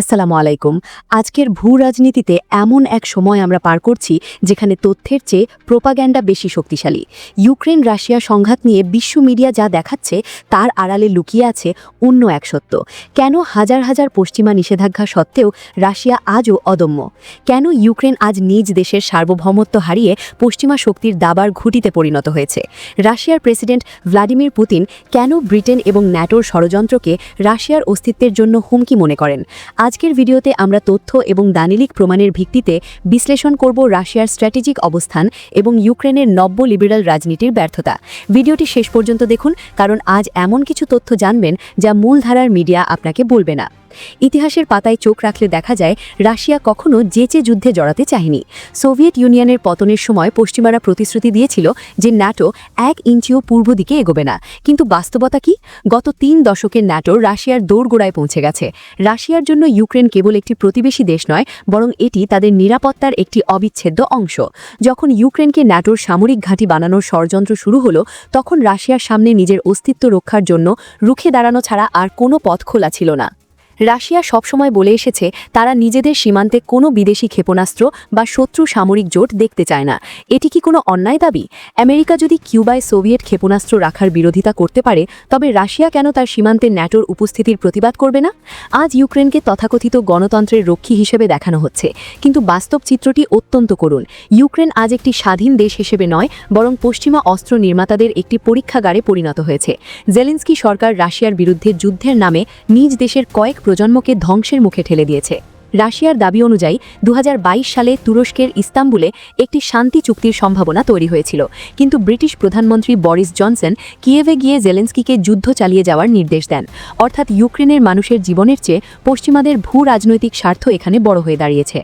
আসসালামু আলাইকুম। আজকের ভূ রাজনীতিতে এমন এক সময় আমরা পার করছি যেখানে তথ্যের চেয়ে প্রোপাগ্যান্ডা বেশি শক্তিশালী। ইউক্রেন রাশিয়া সংঘাত নিয়ে বিশ্ব মিডিয়া যা দেখাচ্ছে তার আড়ালে লুকিয়ে আছে অন্য এক সত্য। কেন হাজার হাজার পশ্চিমা নিষেধাজ্ঞা সত্ত্বেও রাশিয়া আজও অদম্য? কেন ইউক্রেন আজ নিজ দেশের সার্বভৌমত্ব হারিয়ে পশ্চিমা শক্তির দাবার ঘুটিতে পরিণত হয়েছে? রাশিয়ার প্রেসিডেন্ট ভ্লাদিমির পুতিন কেন ব্রিটেন এবং ন্যাটোর ষড়যন্ত্রকে রাশিয়ার অস্তিত্বের জন্য হুমকি মনে করেন? আজকের ভিডিওতে আমরা তথ্য এবং দানিলিক প্রমাণের ভিত্তিতে বিশ্লেষণ করব রাশিয়ার স্ট্র্যাটেজিক অবস্থান এবং ইউক্রেনের নব্য লিবারাল রাজনীতির ব্যর্থতা। ভিডিওটি শেষ পর্যন্ত দেখুন, কারণ আজ এমন কিছু তথ্য জানবেন যা মূলধারার মিডিয়া আপনাকে বলবে না। ইতিহাসের পাতায় চোখ রাখলে দেখা যায়, রাশিয়া কখনো যেচে যুদ্ধে জড়াতে চায়নি। সোভিয়েত ইউনিয়নের পতনের সময় পশ্চিমারা প্রতিশ্রুতি দিয়েছিল যে ন্যাটো এক ইঞ্চিও পূর্ব দিকে এগোবে না। কিন্তু বাস্তবতা কি? গত তিন দশকের ন্যাটো রাশিয়ার দৌড়গোড়ায় পৌঁছে গেছে। রাশিয়ার জন্য ইউক্রেন কেবল একটি প্রতিবেশী দেশ নয়, বরং এটি তাদের নিরাপত্তার একটি অবিচ্ছেদ্য অংশ। যখন ইউক্রেনকে ন্যাটোর সামরিক ঘাঁটি বানানোর ষড়যন্ত্র শুরু হলো, তখন রাশিয়ার সামনে নিজের অস্তিত্ব রক্ষার জন্য রুখে দাঁড়ানো ছাড়া আর কোনো পথ খোলা ছিল না। রাশিয়া সবসময় বলে এসেছে, তারা নিজেদের সীমান্তে কোনো বিদেশি ক্ষেপণাস্ত্র বা শত্রু সামরিক জোট দেখতে চায় না। এটি কি কোনো অন্যায় দাবি? আমেরিকা যদি কিউবায় সোভিয়েট ক্ষেপণাস্ত্র রাখার বিরোধিতা করতে পারে, তবে রাশিয়া কেন তার সীমান্তে ন্যাটোর উপস্থিতির প্রতিবাদ করবে না? আজ ইউক্রেনকে তথাকথিত গণতন্ত্রের রক্ষী হিসেবে দেখানো হচ্ছে। কিন্তু বাস্তব চিত্রটি অত্যন্ত করুণ। ইউক্রেন আজ একটি স্বাধীন দেশ হিসেবে নয়, বরং পশ্চিমা অস্ত্র নির্মাতাদের একটি পরীক্ষাগারে পরিণত হয়েছে। জেলেন্সকি সরকার রাশিয়ার বিরুদ্ধে যুদ্ধের নামে নিজ দেশের কয়েক প্রজন্মকে ধ্বংসের মুখে ঠেলে দিয়েছে। রাশিয়ার দাবি অনুযায়ী দু হাজার বাইশ সালে তুরস্কের ইস্তাম্বুলে একটি শান্তি চুক্তির সম্ভাবনা তৈরি হয়েছিল। কিন্তু ব্রিটিশ প্রধানমন্ত্রী বরিস জনসন কিয়েভে গিয়ে জেলেন্সকিকে যুদ্ধ চালিয়ে যাওয়ার নির্দেশ দেন। অর্থাৎ ইউক্রেনের মানুষের জীবনের চেয়ে পশ্চিমাদের ভূ রাজনৈতিক স্বার্থ এখানে বড় হয়ে দাঁড়িয়েছে।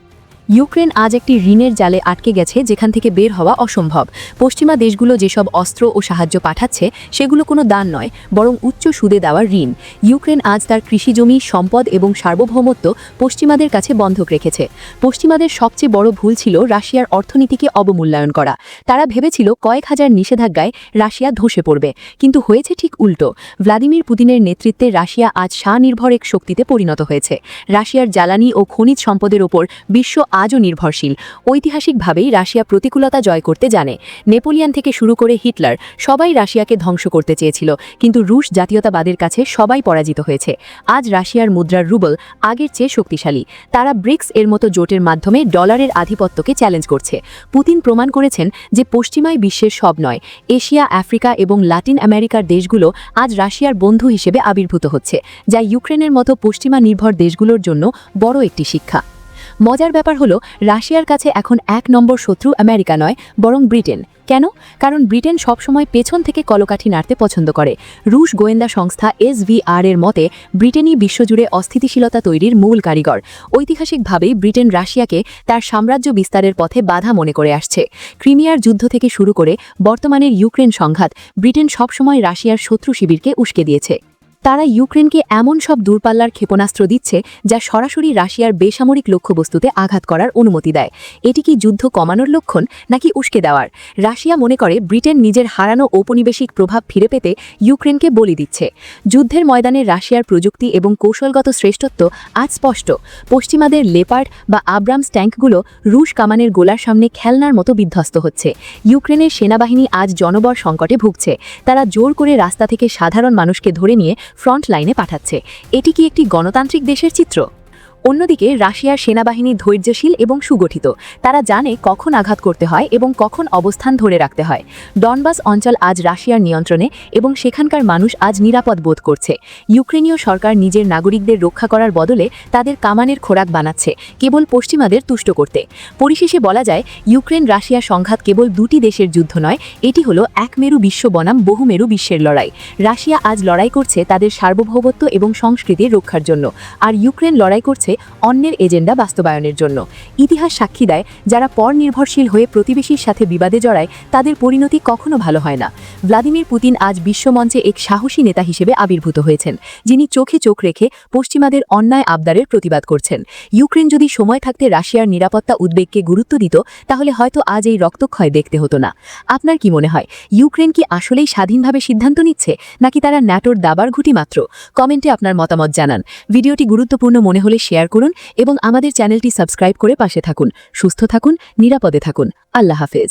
ইউক্রেন আজ একটি ঋণের জালে আটকে গেছে, যেখান থেকে বের হওয়া অসম্ভব। পশ্চিমা দেশগুলো যেসব অস্ত্র ও সাহায্য পাঠাচ্ছে, সেগুলো কোনো দান নয়, বরং উচ্চ সুদে দেওয়া ঋণ। ইউক্রেন আজ তার কৃষিজমি সম্পদ এবং সার্বভৌমত্ব পশ্চিমাদের কাছে বন্ধক রেখেছে। পশ্চিমাদের সবচেয়ে বড় ভুল ছিল রাশিয়ার অর্থনীতিকে অবমূল্যায়ন করা। তারা ভেবেছিল কয়েক হাজার নিষেধাজ্ঞায় রাশিয়া ধসে পড়বে, কিন্তু হয়েছে ঠিক উল্টো। ভ্লাদিমির পুতিনের নেতৃত্বে রাশিয়া আজ স্বনির্ভর এক শক্তিতে পরিণত হয়েছে। রাশিয়ার জ্বালানি ও খনিজ সম্পদের ওপর বিশ্ব আজও নির্ভরশীল। ঐতিহাসিকভাবেই রাশিয়া প্রতিকূলতা জয় করতে জানে। নেপোলিয়ান থেকে শুরু করে হিটলার সবাই রাশিয়াকে ধ্বংস করতে চেয়েছিল, কিন্তু রুশ জাতীয়তাবাদের কাছে সবাই পরাজিত হয়েছে। আজ রাশিয়ার মুদ্রার রুবল আগের চেয়ে শক্তিশালী। তারা ব্রিক্স এর মতো জোটের মাধ্যমে ডলারের আধিপত্যকে চ্যালেঞ্জ করছে। পুতিন প্রমাণ করেছেন যে পশ্চিমাই বিশ্বের সব নয়, এশিয়া, আফ্রিকা এবং লাতিন আমেরিকার দেশগুলো আজ রাশিয়ার বন্ধু হিসেবে আবির্ভূত হচ্ছে, যা ইউক্রেনের মতো পশ্চিমা নির্ভর দেশগুলোর জন্য বড় একটি শিক্ষা। মজার ব্যাপার হলো, রাশিয়ার কাছে এখন এক নম্বর শত্রু আমেরিকা নয়, বরং ব্রিটেন। কেন? কারণ ব্রিটেন সবসময় পেছন থেকে কলকাঠি নাড়তে পছন্দ করে। রুশ গোয়েন্দা সংস্থা এসভিআর এর মতে, ব্রিটেনই বিশ্বজুড়ে অস্থিতিশীলতা তৈরির মূল কারিগর। ঐতিহাসিকভাবেই ব্রিটেন রাশিয়াকে তার সাম্রাজ্য বিস্তারের পথে বাধা মনে করে আসছে। ক্রিমিয়ার যুদ্ধ থেকে শুরু করে বর্তমানের ইউক্রেন সংঘাত, ব্রিটেন সবসময় রাশিয়ার শত্রু শিবিরকে উস্কে দিয়েছে। তারা ইউক্রেনকে এমন সব দূরপাল্লার ক্ষেপণাস্ত্র দিচ্ছে যা সরাসরি রাশিয়ার বেসামরিক লক্ষ্যবস্তুতে আঘাত করার অনুমতি দেয়। এটি কি যুদ্ধ কমানোর লক্ষণ নাকি উস্কে দেওয়ার? রাশিয়া মনে করে ব্রিটেন নিজের হারানো ঔপনিবেশিক প্রভাব ফিরে পেতে ইউক্রেনকে বলি দিচ্ছে। যুদ্ধের ময়দানে রাশিয়ার প্রযুক্তি এবং কৌশলগত শ্রেষ্ঠত্ব আজ স্পষ্ট। পশ্চিমাদের লেপার্ড বা আব্রামস ট্যাঙ্কগুলো রুশ কামানের গোলার সামনে খেলনার মতো বিধ্বস্ত হচ্ছে। ইউক্রেনের সেনাবাহিনী আজ জনবর সংকটে ভুগছে। তারা জোর করে রাস্তা থেকে সাধারণ মানুষকে ধরে নিয়ে ফ্রন্ট লাইনে পাঠাচ্ছে। এটি কি একটি গণতান্ত্রিক দেশের চিত্র? অন্যদিকে, রাশিয়ার সেনাবাহিনী ধৈর্যশীল এবং সুগঠিত। তারা জানে কখন আঘাত করতে হয় এবং কখন অবস্থান ধরে রাখতে হয়। ডনবাস অঞ্চল আজ রাশিয়ার নিয়ন্ত্রণে এবং সেখানকার মানুষ আজ নিরাপদ বোধ করছে। ইউক্রেনীয় সরকার নিজের নাগরিকদের রক্ষা করার বদলে তাদের কামানের খোরাক বানাচ্ছে, কেবল পশ্চিমাদের তুষ্ট করতে। পরিশেষে বলা যায়, ইউক্রেন রাশিয়া সংঘাত কেবল দুটি দেশের যুদ্ধ নয়, এটি হলো এক মেরু বিশ্ব বনাম বহুমেরু বিশ্বের লড়াই। রাশিয়া আজ লড়াই করছে তাদের সার্বভৌমত্ব এবং সংস্কৃতির রক্ষার জন্য। আর ইউক্রেন লড়াই করছে অন্যের এজেন্ডা বাস্তবায়নের জন্য। ইতিহাস সাক্ষী দেয়, যারা পর নির্ভরশীল হয়ে প্রতিবেশীর সাথে বিবাদে জড়ায়, তাদের পরিণতি কখনো ভালো হয় না। ভ্লাদিমির পুতিন আজ বিশ্বমঞ্চে এক সাহসী নেতা হিসেবে আবির্ভূত হয়েছেন, যিনি চোখে চোখ রেখে পশ্চিমাদের অন্যায় আবদারের প্রতিবাদ করছেন। ইউক্রেন যদি সময় থাকতে রাশিয়ার নিরাপত্তা উদ্বেগকে গুরুত্ব দিত, তাহলে হয়তো আজ এই রক্তক্ষয় দেখতে হতো না। আপনার কি মনে হয়, ইউক্রেন কি আসলেই স্বাধীনভাবে সিদ্ধান্ত নিচ্ছে, নাকি তারা ন্যাটোর দাবার ঘুটি মাত্র? কমেন্টে আপনার মতামত জানান। ভিডিওটি গুরুত্বপূর্ণ মনে হলে শেয়ার শেয়ার করুন এবং আমাদের চ্যানেলটি সাবস্ক্রাইব করে পাশে থাকুন। সুস্থ থাকুন, নিরাপদে থাকুন। আল্লাহ হাফেজ।